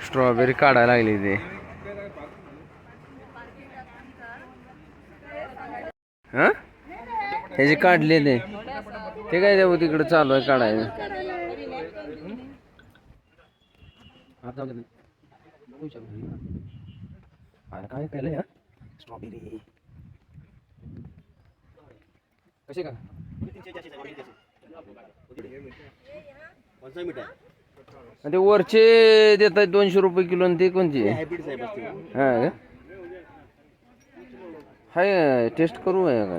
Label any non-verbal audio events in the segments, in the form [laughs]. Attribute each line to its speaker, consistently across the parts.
Speaker 1: Strawberry काढायला लागली ते. हा? ह्याचे काढले ते. ते तिकडे चालू बघू. शकतो. काय केलंय स्ट्रॉबेरी. कसे का? आणि ते वरचे देतात दोनशे रुपये किलो आणि ते कोणते? हा का? हाय टेस्ट करू आहे का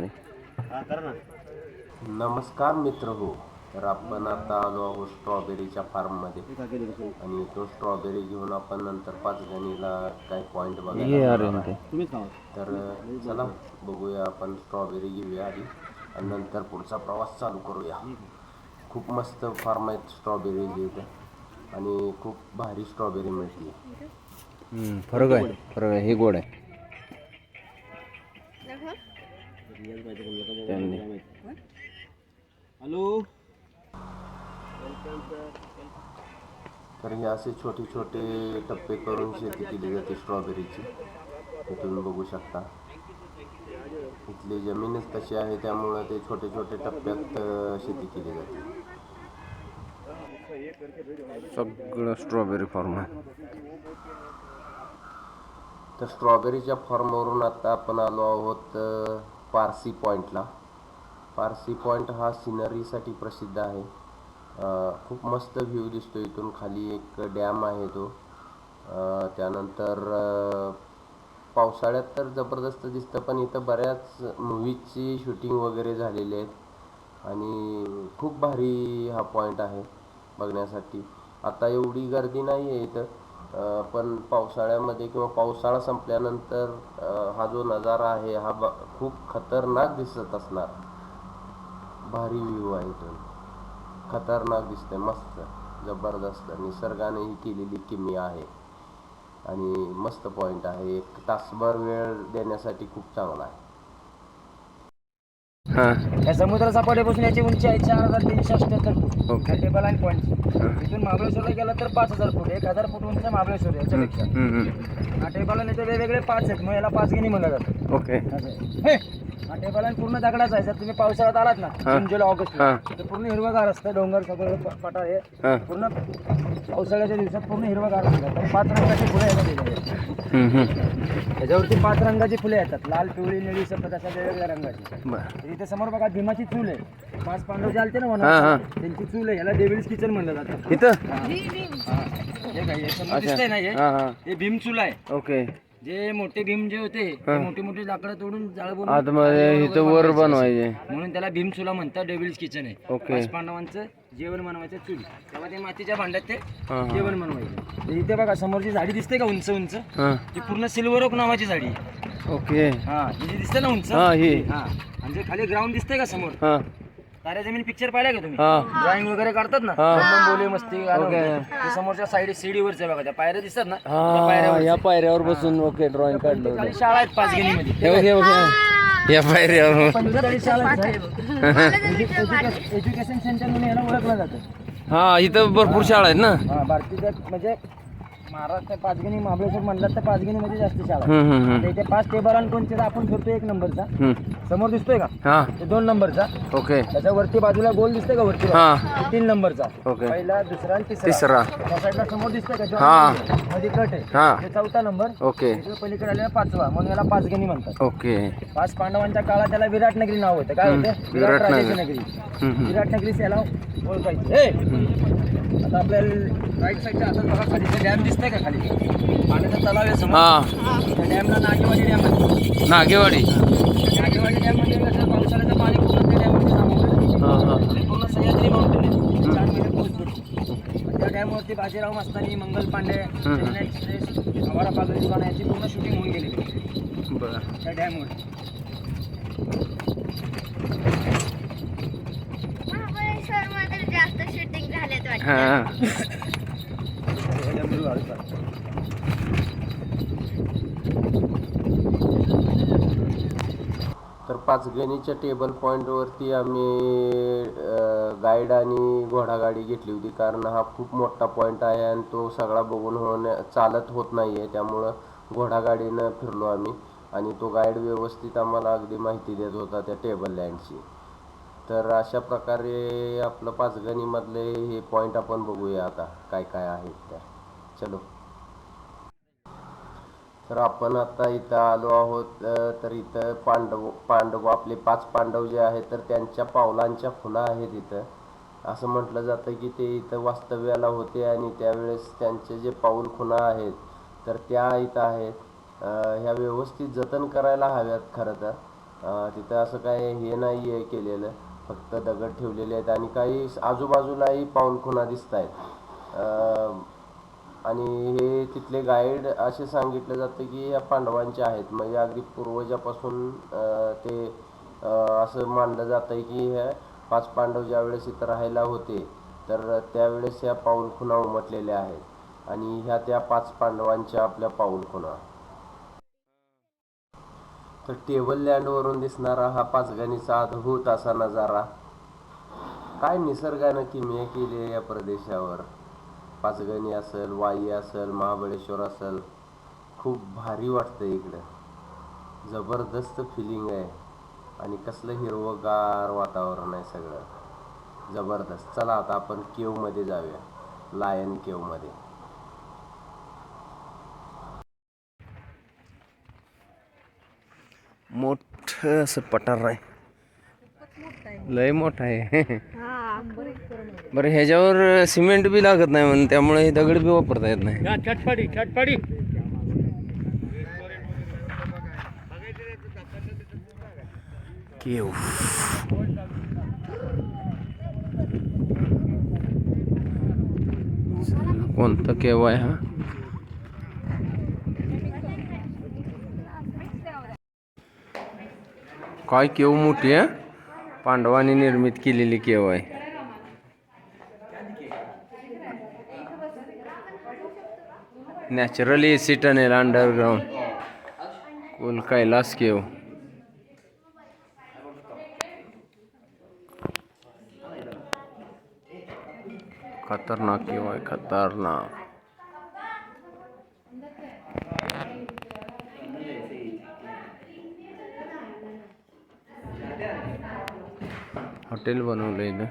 Speaker 1: नमस्कार मित्र हो तर आपण आता आलो आहोत स्ट्रॉबेरीच्या फार्ममध्ये. आणि तो स्ट्रॉबेरी घेऊन आपण नंतर पाच जणीला काही पॉइंट बघायला. तर चला बघूया आपण स्ट्रॉबेरी घेऊया आधी. आणि नंतर पुढचा प्रवास चालू करूया. खूप मस्त फार्म आहेत स्ट्रॉबेरी इथे. आणि खूप भारी स्ट्रॉबेरी मिळते. फरक आहे फरक आहे हे गोड आहे. त्यांनी.
Speaker 2: हॅलो.
Speaker 1: तर हे असे छोटे छोटे टप्पे करून शेती केली जाते स्ट्रॉबेरीची हे तुम्ही बघू शकता. इथली जमीनच तशी आहे त्यामुळं ते छोटे छोटे टप्प्यात अं, शेती केली जाते. सगळं स्ट्रॉबेरी फार्म आहे. तर स्ट्रॉबेरीच्या फार्मवरून आता आपण आलो आहोत पारसी पॉईंटला पारसी पॉईंट हा सिनरीसाठी प्रसिद्ध आहे. खूप मस्त व्ह्यू दिसतो इथून. खाली एक डॅम आहे तो. त्यानंतर पावसाळ्यात तर जबरदस्त दिसतं पण इथं बऱ्याच मूवीजची शूटिंग वगैरे झालेली आहेत. आणि खूप भारी हा पॉईंट आहे. बघण्यासाठी. आता एवढी गर्दी नाही आहे इथं पण पावसाळ्यामध्ये किंवा पावसाळा संपल्यानंतर हा जो नजारा आहे हा ब खूप खतरनाक दिसत असणार. भारी व्ह्यू आहे इथून. खतरनाक दिसते मस्त. जबरदस्त. निसर्गाने ही केलेली किमी आहे. आणि मस्त पॉईंट आहे. एक तासभर वेळ देण्यासाठी खूप चांगला आहे.
Speaker 2: या समुद्र सपाटीपासून याची उंची आहे चार हजार तीनशे अठ्ठ्याहत्तर foot
Speaker 1: okay
Speaker 2: table line point इथून महाबळेश्वरला गेला तर पाच हजार फूट एक हजार फूट उंच महाबळेश्वर आहे याच्यापेक्षा. हा टेबल लाईन इथे वेगवेगळे पाच आहेत मग याला पाच गिनी म्हणलं जातं.
Speaker 1: ओके.
Speaker 2: असं आहे. हे! टेबल पूर्ण दगडाचा आहे. जर तुम्ही पावसाळ्यात आलात ना जून जुलै ऑगस्ट
Speaker 1: हा.
Speaker 2: तर पूर्ण हिरवगार असतं डोंगर सगळं प- पठार
Speaker 1: हा.
Speaker 2: पूर्ण पावसाळ्याच्या दिवसात पूर्ण हिरवगार असतं. तर पाच रंगाची फुलं येतात त्याच्यावर.
Speaker 1: हम्म, हम्म.
Speaker 2: त्याच्यावरती पाच रंगाची फुले येतात. लाल पिवळी निळी सफेद अशा वेगवेगळ्या रंगाची.
Speaker 1: बरं.
Speaker 2: तर इथे समोर बघा भीमाची चूल आहे. पाच पांडव जे आलते ना
Speaker 1: हा, हा.
Speaker 2: वनात त्यांची चूल आहे. याला डेव्हिल्स किचन म्हणलं जातं.
Speaker 1: इथं?
Speaker 2: हा. हा. हे काय, हे समोर दिसतंय ना हे?
Speaker 1: हा हा.
Speaker 2: हे भीम चूल आहे.
Speaker 1: ओके.
Speaker 2: जे मोठे भीम जे होते ते मोठी मोठी लाकडं तोडून जाळ बनवून
Speaker 1: आतमध्ये इथं वर बनवायचे.
Speaker 2: म्हणून त्याला भीम चुला म्हणतात डेव्हिल्स किचन आहे.
Speaker 1: ओके.
Speaker 2: पाच पांडवांचं जेवण बनवायचं चूल. तेव्हा ते मातीच्या भांड्यात ते
Speaker 1: हा, हा.
Speaker 2: जेवण बनवायचं. तर इथे बघा समोरची झाडी दिसते का उंच उंच?
Speaker 1: हा.
Speaker 2: ती पूर्ण सिल्वर ओक नावाची झाडी. आहे.
Speaker 1: ओके.
Speaker 2: हा ही जी दिसते ना उंच?
Speaker 1: हा ही.
Speaker 2: हा. आणि जे खाली ग्राउंड दिसते का समोर?
Speaker 1: हा.
Speaker 2: ताऱ्या जमीन पिक्चर पाहिला का तुम्ही?
Speaker 1: हा.
Speaker 2: ड्रॉइंग वगैरे करतात ना?
Speaker 1: हा.
Speaker 2: बोले मस्ती गाणं
Speaker 1: ओके.
Speaker 2: वगैरे. ते समोरच्या साईड सीडीवरचे बघा त्या पायऱ्या दिसतात ना? त्या
Speaker 1: हा
Speaker 2: पायऱ्यावर
Speaker 1: या पायऱ्यावर बसून ओके ड्रॉइंग काढलं
Speaker 2: खाली शाळा आहेत पाच मध्ये
Speaker 1: हे बघ हे बघ हे. या पायऱ्यावर.
Speaker 2: एज्युकेशन सेंटर म्हणून याला ओळखलं जातं.
Speaker 1: हा इथं भरपूर शाळा आहेत ना?
Speaker 2: हा भारतीय म्हणजे महाराष्ट्र पाचगिणी महाबळेश्वर म्हणलं तर पाचगिणी मध्ये जास्त शाळा.
Speaker 1: हम्म, हम्म,
Speaker 2: इथे पाच टेबल आणि कोणते आपण फिरतो एक नंबरचा.
Speaker 1: हम्म.
Speaker 2: समोर दिसतोय का?
Speaker 1: हा.
Speaker 2: ते दोन नंबरचा.
Speaker 1: ओके.
Speaker 2: त्याच्या वरती बाजूला गोल दिसतोय का वरती?
Speaker 1: हा.
Speaker 2: ते तीन नंबरचा.
Speaker 1: ओके.
Speaker 2: पहिला दुसरा आणि तिसरा.
Speaker 1: तिसरा.
Speaker 2: त्या साईडला समोर दिसतोय का?
Speaker 1: हा.
Speaker 2: मध्ये कट आहे.
Speaker 1: हा.
Speaker 2: ते चौथा नंबर.
Speaker 1: ओके.
Speaker 2: इकडे पलीकडे आलेला पाचवा. म्हणून याला पाचगणी म्हणतात.
Speaker 1: ओके.
Speaker 2: पाच पांडवांच्या काळात त्याला विराट नगरी नाव होतं. काय
Speaker 1: हम्म,
Speaker 2: होतं?
Speaker 1: विराट
Speaker 2: विराट राजाची
Speaker 1: नगरी.
Speaker 2: नगरी
Speaker 1: हम्म, हम्म.
Speaker 2: विराट नगरी याला ओळखायचं. हे आता आपल्याला राईट साईडच्या हातात बघा खाली डॅम दिसतंय का खाली? पाण्याचा तलाव आहे समोर.
Speaker 1: हा.
Speaker 2: त्या डॅमला नागेवाडी डॅम आहे
Speaker 1: नागेवाडी.
Speaker 2: नागेवाडी डॅम म्हणजे कसं पावसाळ्याचं पाणी पूर्ण त्या डॅममध्ये
Speaker 1: हा हा.
Speaker 2: पूर्ण सह्याद्री माउंटेन आहे. चार महिने पोहोचतो. त्या डॅमवरती बाजीराव मस्तानी मंगल पांडे एक्सप्रेस आवारा दिवाना याची पूर्ण शूटिंग होऊन गेलेली आहे.
Speaker 1: बरं.
Speaker 2: त्या डॅमवर
Speaker 3: जास्त शूटिंग
Speaker 1: तर पाचगणीच्या टेबल पॉईंटवरती आम्ही गाईड आणि घोडागाडी घेतली होती. कारण हा खूप मोठा पॉईंट आहे आणि तो सगळा बघून होण्या चालत होत नाही आहे त्यामुळं घोडागाडीनं फिरलो आम्ही. आणि तो गाईड व्यवस्थित आम्हाला अगदी माहिती देत होता त्या टेबल लँडची तर अशा प्रकारे आपलं पाचगणीमधले हे पॉईंट आपण बघूया आता काय काय आहेत त्या. चलो. तर आपण आता इथं आलो आहोत तर इथं पांडव पांडव आपले पाच पांडव जे आहेत तर त्यांच्या पावलांच्या खुणा आहेत इथं. असं म्हटलं जातं की ते इथं वास्तव्याला होते आणि त्यावेळेस त्यांचे जे पाऊल खुणा आहेत तर त्या इथं आहेत. ह्या व्यवस्थित जतन करायला हव्यात खरं तर. तिथं असं काय हे नाही आहे केलेलं. फक्त दगड ठेवलेले आहेत आणि काही आजूबाजूलाही पाऊलखुणा दिसत आहेत आणि हे तिथले गाईड असे सांगितलं जातं की या पांडवांचे आहेत. म्हणजे अगदी पूर्वजापासून ते असं मानलं जातं आहे की ह्या पाच पांडव ज्यावेळेस इथं राहायला होते तर त्यावेळेस ह्या पाऊलखुणा उमटलेल्या आहेत. आणि ह्या त्या पाच पांडवांच्या आपल्या पाऊलखुणा तर टेबल लँडवरून दिसणारा हा पाचगणीचा अद्भुत असा नजारा. काय निसर्गानं किमया केली आहे या प्रदेशावर? पाचगणी असेल वाई असेल महाबळेश्वर असेल खूप भारी वाटतं इकडं. जबरदस्त फिलिंग आहे. आणि कसलं हिरवंगार वातावरण आहे सगळं. जबरदस्त. चला आता आपण केवमध्ये जाऊया. लायन केवमध्ये
Speaker 4: मोठ असं पठार आहे. लय मोठं आहे. बरं ह्याच्यावर सिमेंट बी लागत नाही म्हणून त्यामुळे दगड बी वापरता येत नाही. केव. कोणता केव आहे हा? काय केव मोठी आहे? पांडवांनी निर्मित केलेली केव आहे. Naturally AC tunnel underground cool Kailas cave. खतरनाक केव आहे, खतरनाक. हॉटेल बनवलं इथं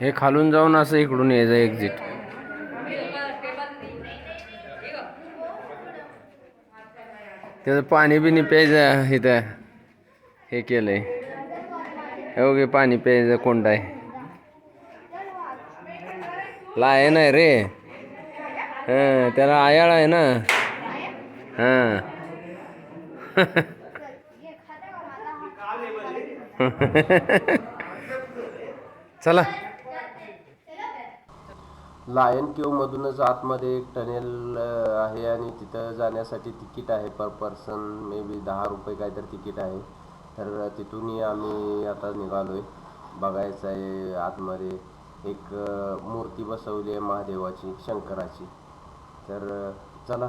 Speaker 4: हे खालून जाऊन असं इकडून यायचं एक्झिट त्याचं पाणी बिनी प्यायचं इथं. हे केलंय. हे ओके पाणी प्यायचं कोंडा आहे. लायन आहे रे. हां त्याला आयाळ आहे ना. हां. [laughs] चला.
Speaker 1: लायन क्यू मधूनच आतमध्ये एक टनेल आहे आणि तिथं जाण्यासाठी तिकीट आहे पर पर्सन मे बी दहा रुपये काहीतरी तिकीट आहे. तर तिथूनही आम्ही आता निघालो आहे बघायचं आहे आतमध्ये. एक मूर्ती बसवली आहे महादेवाची शंकराची. तर चला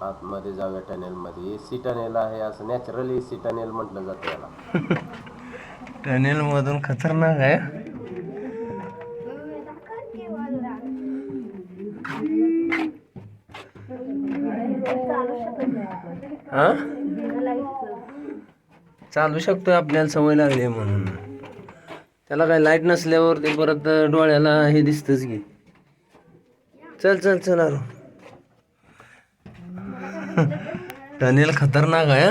Speaker 1: आतमध्ये जाऊया टनेलमध्ये. ए सी टनेल आहे असं नॅचरल ए सी टनेल म्हटलं जातं याला. [laughs]
Speaker 4: टनेलमधून खतरनाक आहे. हां? चालू शकतोय आपल्याला सवय लागली आहे म्हणून. त्याला काय लाइट नसल्यावर ते परत डोळ्याला हे दिसतच की. चल चल चल आरो टनेल खतरनाक आहे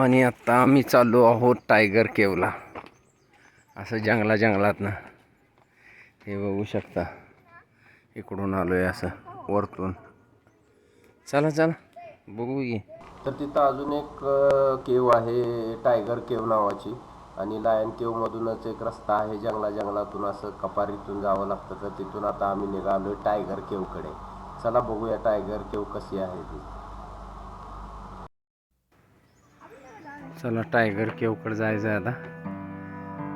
Speaker 4: आणि आत्ता आम्ही चाललो आहोत टायगर केवला असं जंगला जंगलात ना. हे बघू शकता. इकडून आलोय असं वरतून. चला चला. बघू की.
Speaker 1: तर तिथं अजून एक केव आहे टायगर केव नावाची. आणि लायन केव मधूनच एक रस्ता आहे जंगला जंगलातून असं कपारीतून जावं लागतं. तर तिथून आता आम्ही निघालो टायगर केवकडे. चला बघूया टायगर केव कशी आहे ती.
Speaker 4: चला टायगर केवकडे जायचं आहे आता.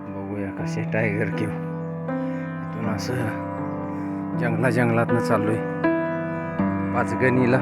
Speaker 4: बघूया कसे टायगर केव. इथून असं जंगला जंगलातनं चाललोय. पाचगणीला.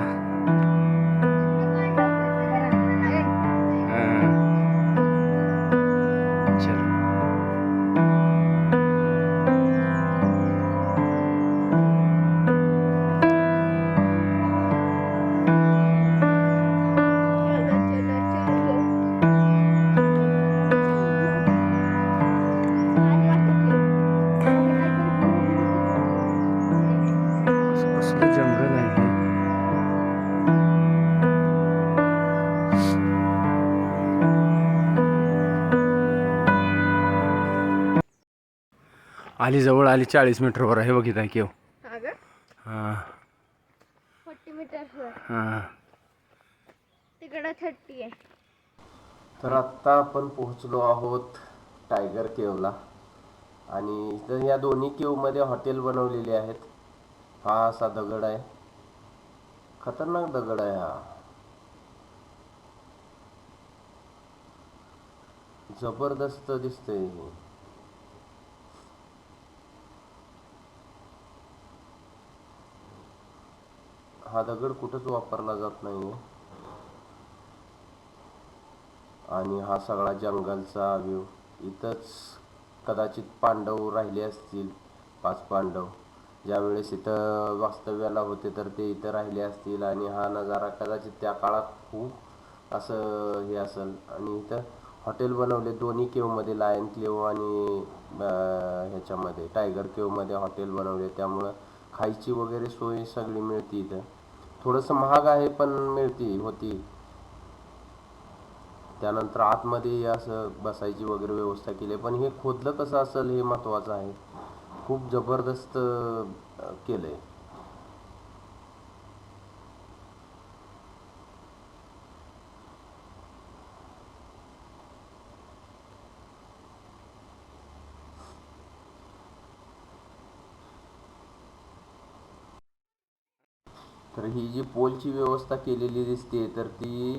Speaker 4: आली जवळ आली चाळीस मीटरवर आहे बघित आहे केव हां.
Speaker 3: फोर्टी मीटर
Speaker 4: हां.
Speaker 3: तिकडं थर्टी आहे.
Speaker 1: तर आत्ता आपण पोहोचलो आहोत टायगर केवला आणि इथं या दोन्ही केवमध्ये हॉटेल बनवलेले आहेत. हा असा दगड आहे. खतरनाक दगड आहे हा. जबरदस्त दिसतंय. हा दगड कुठंच वापरला जात नाही आणि हा सगळा जंगलचा व्ह्यू इथंच कदाचित पांडव राहिले असतील पाच पांडव. ज्यावेळेस इथं वास्तव्याला होते तर ते इथं राहिले असतील. आणि हा नजारा कदाचित त्या काळात खूप असं हे असेल. आणि इथं हॉटेल बनवले दोन्ही केवमध्ये लायन केव आणि ह्याच्यामध्ये टायगर केवमध्ये हॉटेल बनवले. त्यामुळं खायची वगैरे सोय सगळी मिळते इथं. थोडंसं महाग आहे पण मिळती होती. त्यानंतर आतमध्ये असं बसायची वगैरे व्यवस्था केली. आहे. पण हे खोदलं कसं असेल हे महत्त्वाचं आहे. खूप जबरदस्त केलं आहे तर ही जी पोलची व्यवस्था केलेली दिसते तर ती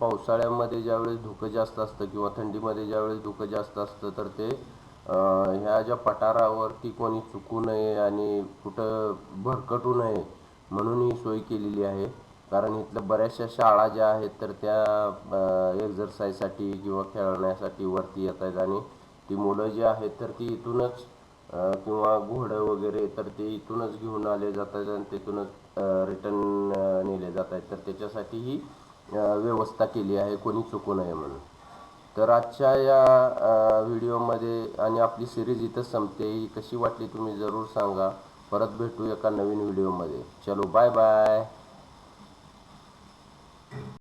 Speaker 1: पावसाळ्यामध्ये ज्यावेळेस धुकं जास्त असतं किंवा थंडीमध्ये ज्यावेळेस धुकं जास्त असतं तर ते ह्या ज्या पठारावरती कोणी चुकू नये आणि कुठं भरकटू नये म्हणून ही सोय केलेली आहे. कारण इथल्या बऱ्याचशा शाळा ज्या आहेत तर त्या एक्झरसाईजसाठी किंवा खेळण्यासाठी वरती येत आहेत आणि ती मुलं जी आहेत तर ती इथूनच किंवा घोडं वगैरे तर ते इथूनच घेऊन आले जातात आणि तिथूनच रिटर्न नेले जात आहेत तर त्याच्यासाठी ही व्यवस्था केली आहे. कोणी चुकू नये म्हणून. तर आजच्या या व्हिडिओमध्ये आणि आपली सिरीज इथं संपते. ही कशी वाटली तुम्ही जरूर सांगा. परत भेटू एका नवीन व्हिडिओमध्ये. चलो बाय बाय